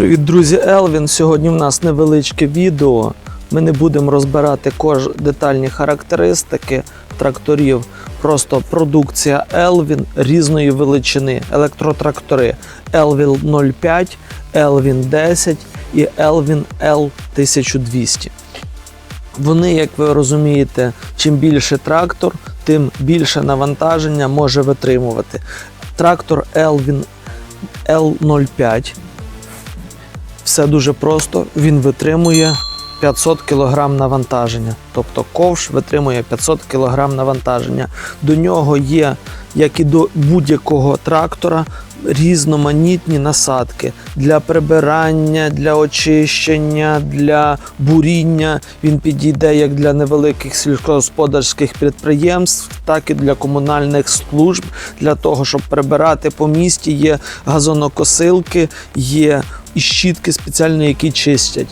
Привіт, друзі, Елвін. Сьогодні в нас невеличке відео. Ми не будемо розбирати кож детальні характеристики тракторів. Просто продукція Elvin різної величини. Електротрактори Elvin 05, Elvin 10 і Elvin L1200. Вони, як ви розумієте, чим більше трактор, тим більше навантаження може витримувати. Трактор Elvin L05 все дуже просто. Він витримує 500 кг навантаження. Тобто ковш витримує 500 кг навантаження. До нього є, як і до будь-якого трактора, різноманітні насадки для прибирання, для очищення, для буріння. Він підійде як для невеликих сільськогосподарських підприємств, так і для комунальних служб. Для того, щоб прибирати по місті, є газонокосилки, є і щітки спеціальні, які чистять.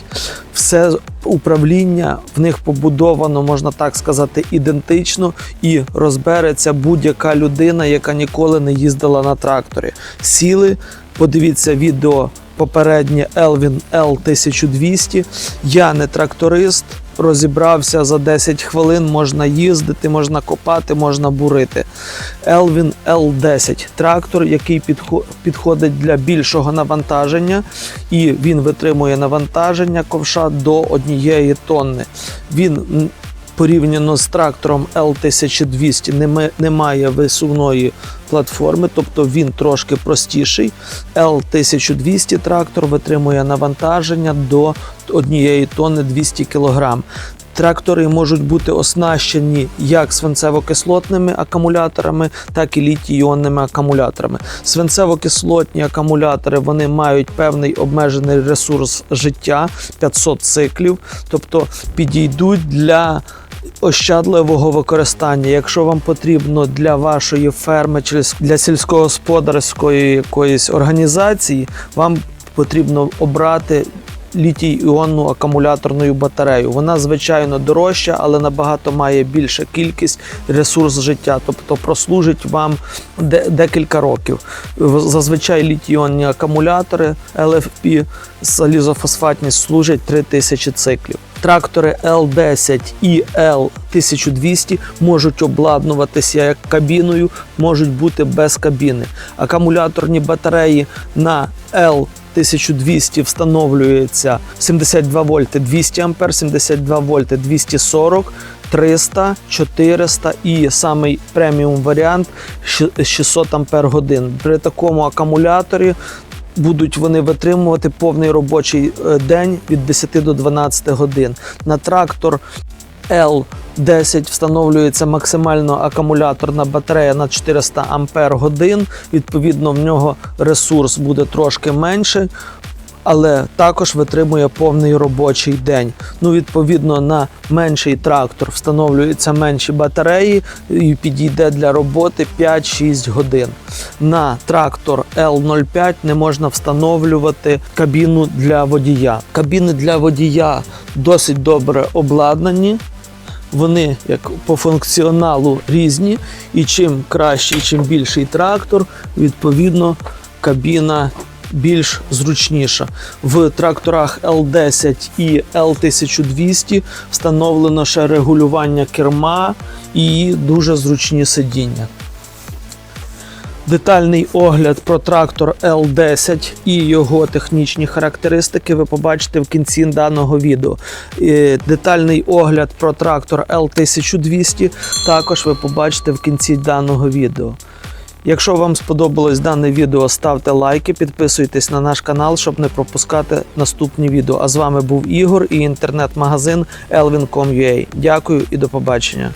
Все управління в них побудовано, можна так сказати, ідентично і розбереться будь-яка людина, яка ніколи не їздила на тракторі. Сіли, подивіться відео попереднє Elvin L1200. Я не тракторист. Розібрався за 10 хвилин, можна їздити, можна копати, можна бурити. Elvin L10 трактор, який підходить для більшого навантаження, і він витримує навантаження ковша до однієї тонни. Він порівняно з трактором L1200 не, має висувної платформи, тобто він трошки простіший. L1200 трактор витримує навантаження до однієї тонни 200 кг. Трактори можуть бути оснащені як свинцево-кислотними акумуляторами, так і літій-іонними акумуляторами. Свинцево-кислотні акумулятори вони мають певний обмежений ресурс життя 500 циклів, тобто підійдуть для ощадливого використання. Якщо вам потрібно для вашої ферми чи для сільськогосподарської якоїсь організації, вам потрібно обрати літій-іонну акумуляторну батарею. Вона звичайно дорожча, але набагато має більша кількість ресурс життя, тобто прослужить вам декілька років. Зазвичай літій-іонні акумулятори LFP залізофосфатні служать 3000 циклів. Трактори L10 і L1200 можуть обладнуватися як кабіною, можуть бути без кабіни. Акумуляторні батареї на L 1200 встановлюється 72 вольти 200 ампер, 72 вольти 240, 300, 400 і самий преміум варіант 600 ампер годин. При такому акумуляторі будуть вони витримувати повний робочий е, день від 10 до 12 годин. На трактор L10 встановлюється максимально акумуляторна батарея на 400 ампер годин. Відповідно, в нього ресурс буде трошки менший. Але також витримує повний робочий день. Ну, відповідно, на менший трактор встановлюються менші батареї і підійде для роботи 5-6 годин. На трактор L05 не можна встановлювати кабіну для водія. Кабіни для водія досить добре обладнані. Вони як по функціоналу різні, і чим кращий, чим більший трактор, відповідно, кабіна більш зручніша. В тракторах L10 і L1200 встановлено ще регулювання керма і дуже зручні сидіння. Детальний огляд про трактор L10 і його технічні характеристики ви побачите в кінці даного відео. Детальний огляд про трактор L1200 також ви побачите в кінці даного відео. Якщо вам сподобалось дане відео, ставте лайки, підписуйтесь на наш канал, щоб не пропускати наступні відео. А з вами був Ігор і інтернет-магазин elvin.com.ua. Дякую і до побачення.